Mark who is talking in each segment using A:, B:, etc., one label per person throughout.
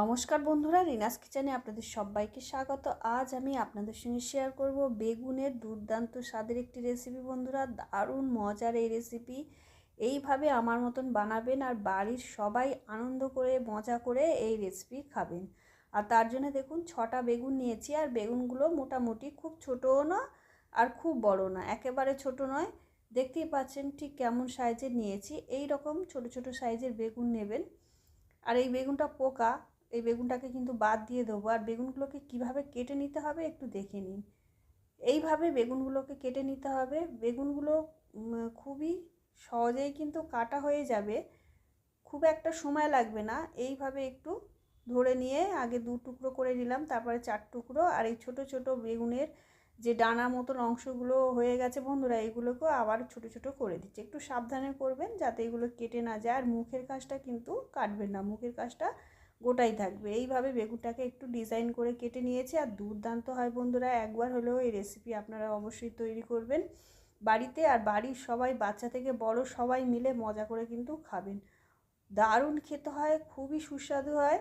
A: নমস্কার বন্ধুরা, রিনাস কিচেনে আপনাদের সবাইকে স্বাগত। আজ আমি আপনাদের সঙ্গে শেয়ার করব বেগুনের দুর্দান্ত স্বাদের একটি রেসিপি বন্ধুরা, দারুণ মজার এই রেসিপি এইভাবে আমার মতন বানাবেন আর বাড়ির সবাই আনন্দ করে, মজা করে এই রেসিপি খাবেন। আর তার জন্য দেখুন, ছটা বেগুন নিয়েছি আর বেগুনগুলো মোটামুটি খুব ছোটও না আর খুব বড় না, একেবারে ছোট নয়। দেখতেই পাচ্ছেন ঠিক কেমন সাইজের নিয়েছি এই রকম ছোট ছোট সাইজের বেগুন নেবেন। আর এই বেগুনটা পোকা এই বেগুনটাকে কিন্তু বাদ দিয়ে দেবো। আর বেগুনগুলোকে কীভাবে কেটে নিতে হবে একটু দেখে নিন। এইভাবে বেগুনগুলোকে কেটে নিতে হবে। বেগুনগুলো খুবই সহজেই কিন্তু কাটা হয়ে যাবে। খুব একটা সময় লাগবে না। এইভাবে একটু ধরে নিয়ে আগে দু টুকরো করে নিলাম, তারপরে চার টুকরো। আর এই ছোট ছোট বেগুনের যে ডানা মতন অংশগুলো হয়ে গেছে বন্ধুরা এইগুলোকেও আবার ছোট ছোট করে দিচ্ছে। একটু সাবধানে করবেন যাতে এগুলো কেটে না যায়। আর মুখের কাজটা কিন্তু কাটবেন না। মুখের কাজটা গোটাই থাকবে। এইভাবে বেগুনটাকে একটু ডিজাইন করে কেটে নিয়েছি। আর দুর্দান্ত হয় বন্ধুরা, একবার হলেও এই রেসিপি আপনারা অবশ্যই তৈরি করবেন। বাড়িতে আর বাড়ির সবাই, বাচ্চা থেকে বড় সবাই মিলে মজা করে কিন্তু খাবেন। দারুণ খেতে হয়, খুবই সুস্বাদু হয়।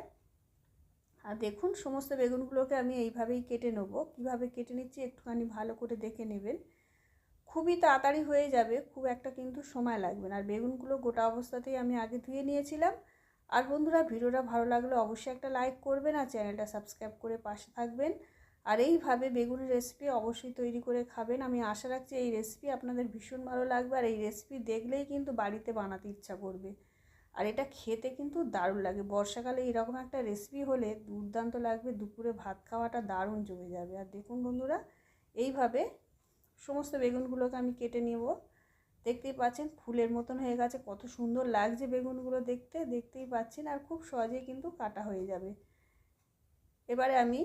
A: আর দেখুন, সমস্ত বেগুনগুলোকে আমি এইভাবেই কেটে নেব। কীভাবে কেটে নিচ্ছি একটুখানি ভালো করে দেখে নেবেন। খুবই তাড়াতাড়ি হয়ে যাবে, খুব একটা কিন্তু সময় লাগবে না। আর বেগুনগুলো গোটা অবস্থাতেই আমি আগে ধুয়ে নিয়েছিলাম। আর বন্ধুরা, ভিডিওটা ভালো লাগলে অবশ্যই একটা লাইক করবেন আর চ্যানেলটা সাবস্ক্রাইব করে পাশে থাকবেন। আর এইভাবে বেগুনের রেসিপি অবশ্যই তৈরি করে খাবেন। আমি আশা রাখছি এই রেসিপি আপনাদের ভীষণ ভালো লাগবে আর এই রেসিপি দেখলেই কিন্তু বাড়িতে বানাতে ইচ্ছা করবে। আর এটা খেতে কিন্তু দারুণ লাগে। বর্ষাকালে এরকম একটা রেসিপি হলে দুর্দান্ত লাগবে। দুপুরে ভাত খাওয়াটা দারুণ জমে যাবে। আর দেখুন বন্ধুরা, এইভাবে সমস্ত বেগুনগুলোকে আমি কেটে নেব। দেখতেই পাচ্ছেন ফুলের মতন হয়ে গেছে। কত সুন্দর লাগছে বেগুনগুলো দেখতে। দেখতেই পাচ্ছেন আর খুব সহজেই কিন্তু কাটা হয়ে যাবে। এবারে আমি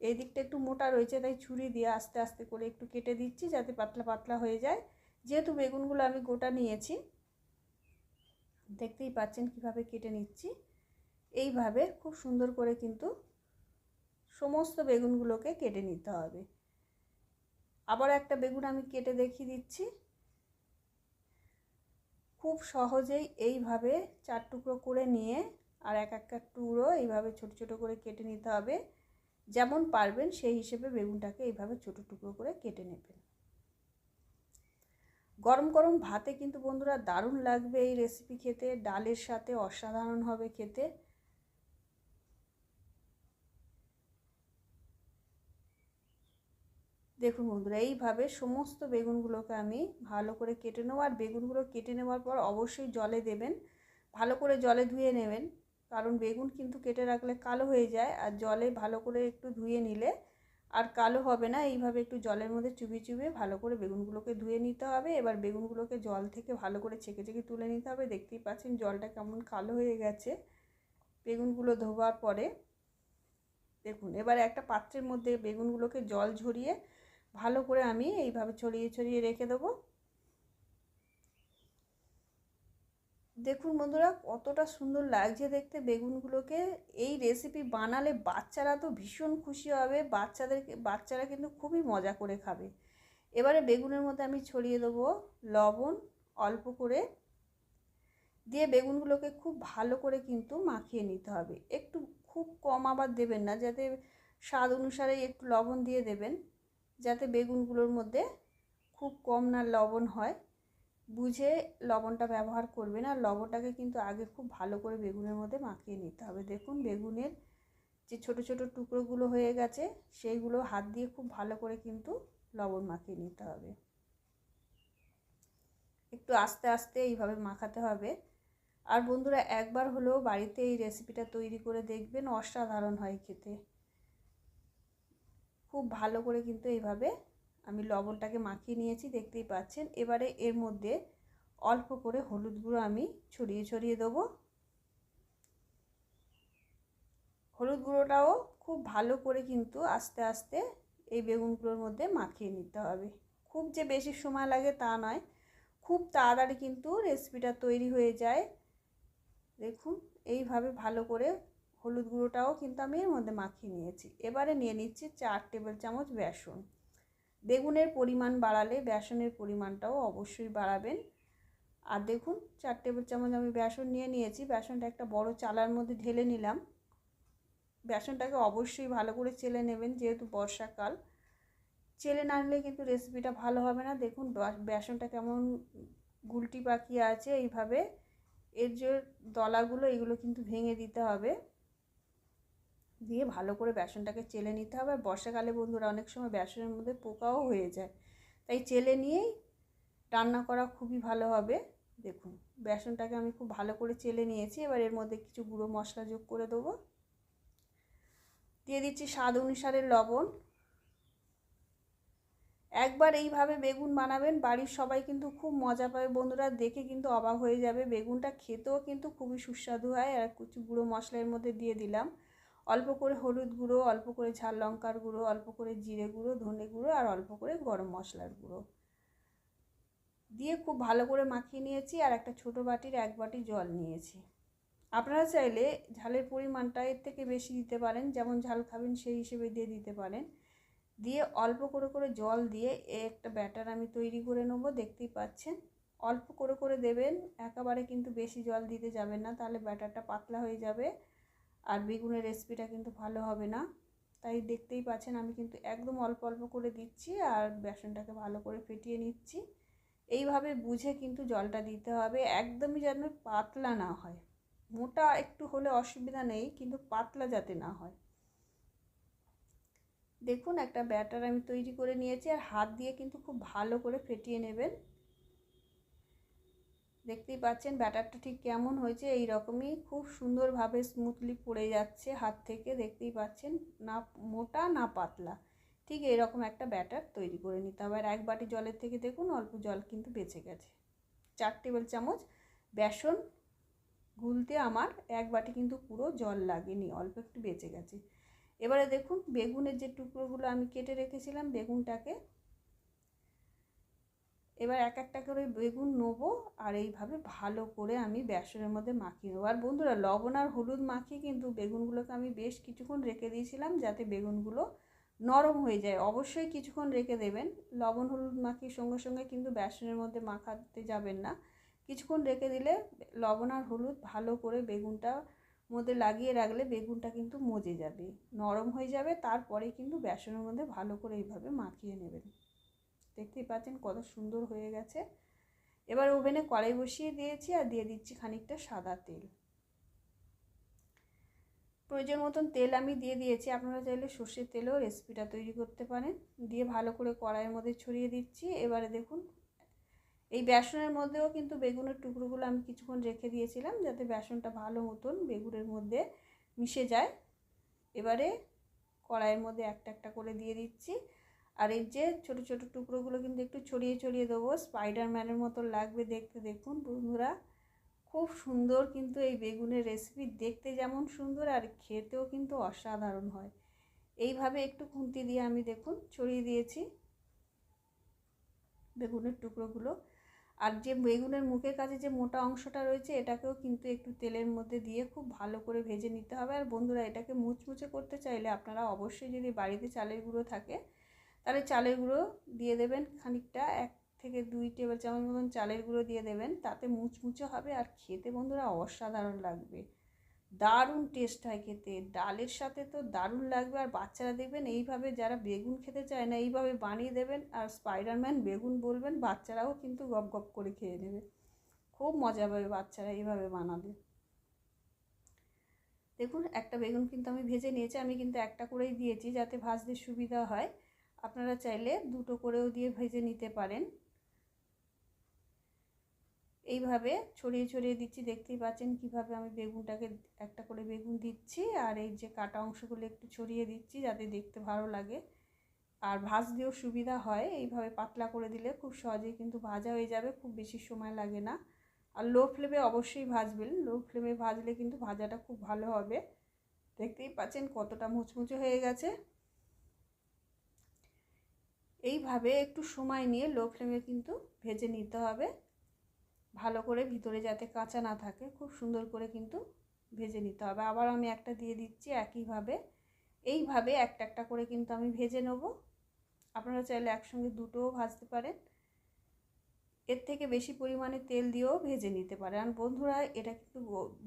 A: এই দিকটা একটু মোটা রয়েছে, তাই ছুরি দিয়ে আস্তে আস্তে করে একটু কেটে দিচ্ছি যাতে পাতলা পাতলা হয়ে যায়। যেহেতু বেগুনগুলো আমি গোটা নিয়েছি, দেখতেই পাচ্ছেন কীভাবে কেটে নিচ্ছি। এইভাবে খুব সুন্দর করে কিন্তু সমস্ত বেগুনগুলোকে কেটে নিতে হবে। আবার একটা বেগুন আমি কেটে দেখিয়ে দিচ্ছি। খুব সহজেই এইভাবে চার টুকরো করে নিয়ে আর এক একটা টুকরো এইভাবে ছোট ছোট করে কেটে নিতে হবে। যেমন পারবেন সেই হিসেবে বেগুনটাকে এইভাবে ছোট টুকরো করে কেটে নেবেন। গরম গরম ভাতে কিন্তু বন্ধুরা দারুণ লাগবে এই রেসিপি খেতে। ডালের সাথে অসাধারণ হবে খেতে। দেখুন বন্ধুরা, এইভাবে সমস্ত বেগুনগুলোকে আমি ভালো করে কেটে নেব। আর বেগুনগুলো কেটে নেওয়ার পর অবশ্যই জলে দেবেন। ভালো করে জলে ধুয়ে নেবেন। কারণ বেগুন কিন্তু কেটে রাখলে কালো হয়ে যায়। আর জলে ভালো করে একটু ধুয়ে নিলে আর কালো হবে না। এইভাবে একটু জলের মধ্যে চুবিয়ে চুবিয়ে ভালো করে বেগুনগুলোকে ধুয়ে নিতে হবে। এবার বেগুনগুলোকে জল থেকে ভালো করে ছেঁকে ছেঁকে তুলে নিতে হবে। দেখতেই পাচ্ছেন জলটা কেমন কালো হয়ে গেছে বেগুনগুলো ধোবার পরে। দেখুন, এবার একটা পাত্রের মধ্যে বেগুনগুলোকে জল ঝরিয়ে ভালো করে আমি এইভাবে ছড়িয়ে ছড়িয়ে রেখে দেবো। দেখুন বন্ধুরা, কতটা সুন্দর লাগছে দেখতে বেগুনগুলোকে। এই রেসিপি বানালে বাচ্চারা তো ভীষণ খুশি হবে বাচ্চাদেরকে বাচ্চারা কিন্তু খুবই মজা করে খাবে। এবারে বেগুনের মধ্যে আমি ছড়িয়ে দেবো লবণ অল্প করে। দিয়ে বেগুনগুলোকে খুব ভালো করে কিন্তু মাখিয়ে নিতে হবে। একটু খুব কম আবার দেবেন না, যাতে স্বাদ অনুসারে একটু লবণ দিয়ে দেবেন। যাতে বেগুনগুলোর মধ্যে খুব কম না লবণ হয়। বুঝে লবণটা ব্যবহার করবেন আর লবণটাকে কিন্তু আগে খুব ভালো করে বেগুনের মধ্যে মাখিয়ে নিতে হবে। দেখুন বেগুনের যে ছোট ছোট টুকরোগুলো হয়ে গেছে, সেইগুলো হাত দিয়ে খুব ভালো করে কিন্তু লবণ মাখিয়ে নিতে হবে। একটু আস্তে আস্তে এইভাবে মাখাতে হবে। আর বন্ধুরা, একবার হলেও বাড়িতে এই রেসিপিটা তৈরি করে দেখবেন, অসাধারণ হয় খেতে। খুব ভালো করে কিন্তু এইভাবে আমি লবণটাকে মাখিয়ে নিয়েছি, দেখতেই পাচ্ছেন। এবারে এর মধ্যে অল্প করে হলুদ গুঁড়ো আমি ছড়িয়ে ছড়িয়ে দেবো। হলুদ গুঁড়োটাও খুব ভালো করে কিন্তু আস্তে আস্তে এই বেগুনগুলোর মধ্যে মাখিয়ে নিতে হবে। খুব যে বেশি সময় লাগে তা নয়, খুব তাড়াতাড়ি কিন্তু রেসিপিটা তৈরি হয়ে যায়। দেখুন, এইভাবে ভালো করে হলুদ গুঁড়োটাও কিন্তু আমি এর মধ্যে মাখিয়ে নিয়েছি। এবারে নিয়ে নিচ্ছি চার টেবিল চামচ বেসন। বেগুনের পরিমাণ বাড়ালে বেসনের পরিমাণটাও অবশ্যই বাড়াবেন। আর দেখুন, চার টেবিল চামচ আমি বেসন নিয়ে নিয়েছি। বেসনটা একটা বড় চালার মধ্যে ঢেলে নিলাম। বেসনটাকে অবশ্যই ভালো করে চেলে নেবেন যেহেতু বর্ষাকাল। চেলে না নিলে কিন্তু রেসিপিটা ভালো হবে না। দেখুন বেসনটা কেমন গুলটি পাকিয়ে আছে। এইভাবে এর যে দলাগুলো, এগুলো কিন্তু ভেঙে দিতে হবে। দিয়ে ভালো করে বেসনটাকে চেলে নিতে হবে। আর বর্ষাকালে বন্ধুরা অনেক সময় বেসনের মধ্যে পোকাও হয়ে যায়। তাই চেলে নিয়েই রান্না করা খুবই ভালো হবে। দেখুন, বেসনটাকে আমি খুব ভালো করে চেলে নিয়েছি। এবার এর মধ্যে কিছু গুঁড়ো মশলা যোগ করে দেবো। দিয়ে দিচ্ছি স্বাদ অনুসারে লবণ। একবার এইভাবে বেগুন বানাবেন, বাড়ির সবাই কিন্তু খুব মজা পাবে। বন্ধুরা, দেখে কিন্তু অবাক হয়ে যাবে। বেগুনটা খেতেও কিন্তু খুবই সুস্বাদু হয়। আর কিছু গুঁড়ো মশলা এর মধ্যে দিয়ে দিলাম। অল্প করে হলুদ গুঁড়ো, অল্প করে ঝাল লঙ্কার গুঁড়ো, অল্প করে জিরে গুঁড়ো, ধনে গুঁড়ো আর অল্প করে গরম মশলার গুঁড়ো। দিয়ে খুব ভালো করে মাখিয়ে নিয়েছি আর একটা ছোট বাটির এক বাটি জল নিয়েছি। আপনারা চাইলে ঝালের পরিমাণটা এর থেকে বেশি দিতে পারেন, যেমন ঝাল খাবেন সেই হিসেবে দিয়ে দিতে পারেন। দিয়ে অল্প করে করে জল দিয়ে একটা ব্যাটার আমি তৈরি করে নেব, দেখতেই পাচ্ছেন। অল্প করে করে দেবেন, একেবারে কিন্তু বেশি জল দিতে যাবেন না, তাহলে ব্যাটারটা পাতলা হয়ে যাবে। আর বেগুনের রেসিপিটা কিন্তু ভালো হবে না। তাই দেখতেই পাচ্ছেন আমি কিন্তু একদম অল্প অল্প করে দিচ্ছি আর বেসনটাকে ভালো করে ফেটিয়ে নিচ্ছি। এইভাবে বুঝে কিন্তু জলটা দিতে হবে, একদমই যেন পাতলা না হয়। মোটা একটু হলে অসুবিধা নেই, কিন্তু পাতলা যাতে না হয়। দেখুন একটা ব্যাটার আমি তৈরি করে নিয়েছি আর হাত দিয়ে কিন্তু খুব ভালো করে ফেটিয়ে নেবেন। দেখতেই পাচ্ছেন ব্যাটারটা ঠিক কেমন হয়েছে এই রকমই খুব সুন্দরভাবে স্মুথলি পড়ে যাচ্ছে হাত থেকে, দেখতেই পাচ্ছেন না মোটা না পাতলা। ঠিক এরকম একটা ব্যাটার তৈরি করে নিতে হবে। আর এক বাটি জলের থেকে দেখুন অল্প জল কিন্তু বেঁচে গেছে। চার টেবিল চামচ বেসন গুলতে আমার এক বাটি কিন্তু পুরো জল লাগেনি, অল্প একটু বেঁচে গেছে। এবারে দেখুন বেগুনের যে টুকরোগুলো আমি কেটে রেখেছিলাম, বেগুনটাকে এবার এক একটা করে বেগুন নেব আর এইভাবে ভালো করে আমি বেসনের মধ্যে মাখিয়ে নেব। আর বন্ধুরা, লবণ আর হলুদ মাখিয়ে কিন্তু বেগুনগুলোকে আমি বেশ কিছুক্ষণ রেখে দিয়েছিলাম যাতে বেগুনগুলো নরম হয়ে যায়। অবশ্যই কিছুক্ষণ রেখে দেবেন। লবণ হলুদ মাখিয়ে সঙ্গে সঙ্গে কিন্তু বেসনের মধ্যে মাখাতে যাবেন না। কিছুক্ষণ রেখে দিলে লবণ আর হলুদ ভালো করে বেগুনটা মধ্যে লাগিয়ে রাখলে বেগুনটা কিন্তু মজে যাবে, নরম হয়ে যাবে। তারপরে কিন্তু বেসনের মধ্যে ভালো করে এইভাবে মাখিয়ে নেবেন। দেখতেই পাচ্ছেন কত সুন্দর হয়ে গেছে। এবার ওভেনে কড়াই বসিয়ে দিয়েছি আর দিয়ে দিচ্ছি খানিকটা সাদা তেল। প্রয়োজন মতন তেল আমি দিয়ে দিয়েছি। আপনারা চাইলে সর্ষের তেলেও রেসিপিটা তৈরি করতে পারেন। দিয়ে ভালো করে কড়াইয়ের মধ্যে ছড়িয়ে দিচ্ছি। এবারে দেখুন, এই বেসনের মধ্যেও কিন্তু বেগুনের টুকরোগুলো আমি কিছুক্ষণ রেখে দিয়েছিলাম যাতে বেসনটা ভালো মতন বেগুনের মধ্যে মিশে যায়। এবারে কড়াইয়ের মধ্যে একটা একটা করে দিয়ে দিচ্ছি। আর এর যে ছোটো ছোটো টুকরোগুলো কিন্তু একটু ছড়িয়ে ছড়িয়ে দেবো। স্পাইডারম্যানের মতো লাগবে দেখতে, দেখুন বন্ধুরা। খুব সুন্দর কিন্তু এই বেগুনের রেসিপি দেখতে যেমন সুন্দর আর খেতেও কিন্তু অসাধারণ হয়। এইভাবে একটু খুন্তি দিয়ে আমি দেখুন ছড়িয়ে দিয়েছি বেগুনের টুকরোগুলো। আর যে বেগুনের মুখের কাছে যে মোটা অংশটা রয়েছে, এটাকেও কিন্তু একটু তেলের মধ্যে দিয়ে খুব ভালো করে ভেজে নিতে হবে। আর বন্ধুরা, এটাকে মুচমুচে করতে চাইলে আপনারা অবশ্যই যদি বাড়িতে চালের গুঁড়ো থাকে তাহলে চালের গুঁড়ো দিয়ে দেবেন খানিকটা, এক থেকে দুই টেবিল চামচ মতন চালের গুঁড়ো দিয়ে দেবেন। তাতে মুচমুচে হবে আর খেতে বন্ধুরা অসাধারণ লাগবে। দারুণ টেস্ট হয় খেতে। ডালের সাথে তো দারুণ লাগবে আর বাচ্চারা দেখবেন এইভাবে যারা বেগুন খেতে চায় না, এইভাবে বানিয়ে দেবেন আর স্পাইডারম্যান বেগুন বলবেন, বাচ্চারাও কিন্তু গপ গপ করে খেয়ে নেবে। খুব মজা পাবে বাচ্চারা এইভাবে বানাবে দেখুন, একটা বেগুন কিন্তু আমি ভেজে নিয়েছি, আমি কিন্তু একটা করেই দিয়েছি যাতে ভাজতে সুবিধা হয়। আপনারা চাইলে দুটো করেও দিয়ে ভেজে নিতে পারেন। এইভাবে ছড়িয়ে ছড়িয়ে দিচ্ছি, দেখতেই পাচ্ছেন কীভাবে আমি বেগুনটাকে একটা করে বেগুন দিচ্ছি আর এই যে কাটা অংশগুলো একটু ছড়িয়ে দিচ্ছি যাতে দেখতে ভালো লাগে। আর ভাজতেও সুবিধা হয়, এইভাবে পাতলা করে দিলে খুব সহজেই কিন্তু ভাজা হয়ে যাবে, খুব বেশি সময় লাগে না। আর লো ফ্লেমে অবশ্যই ভাজবেন, লো ফ্লেমে ভাজলে কিন্তু ভাজাটা খুব ভালো হবে। দেখতেই পাচ্ছেন কতটা মুচমুচে হয়ে গেছে। এইভাবে একটু সময় নিয়ে লো ফ্লেমে কিন্তু ভেজে নিতে হবে। ভালো করে ভিতরে যাতে কাঁচা না থাকে, খুব সুন্দর করে কিন্তু ভেজে নিতে হবে। আবার আমি একটা দিয়ে দিচ্ছি একইভাবে। এইভাবে একটা একটা করে কিন্তু আমি ভেজে নেব। আপনারা চাইলে একসঙ্গে দুটোও ভাজতে পারেন। এর থেকে বেশি পরিমাণে তেল দিয়েও ভেজে নিতে পারে। আর বন্ধুরা, এটা কিন্তু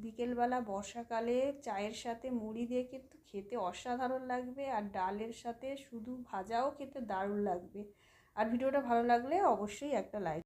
A: বিকেলবেলা বর্ষাকালে চায়ের সাথে মুড়ি দিয়ে কিন্তু খেতে অসাধারণ লাগবে আর ডালের সাথে শুধু ভাজাও খেতে দারুণ লাগবে। আর ভিডিওটা ভালো লাগলে অবশ্যই একটা লাইক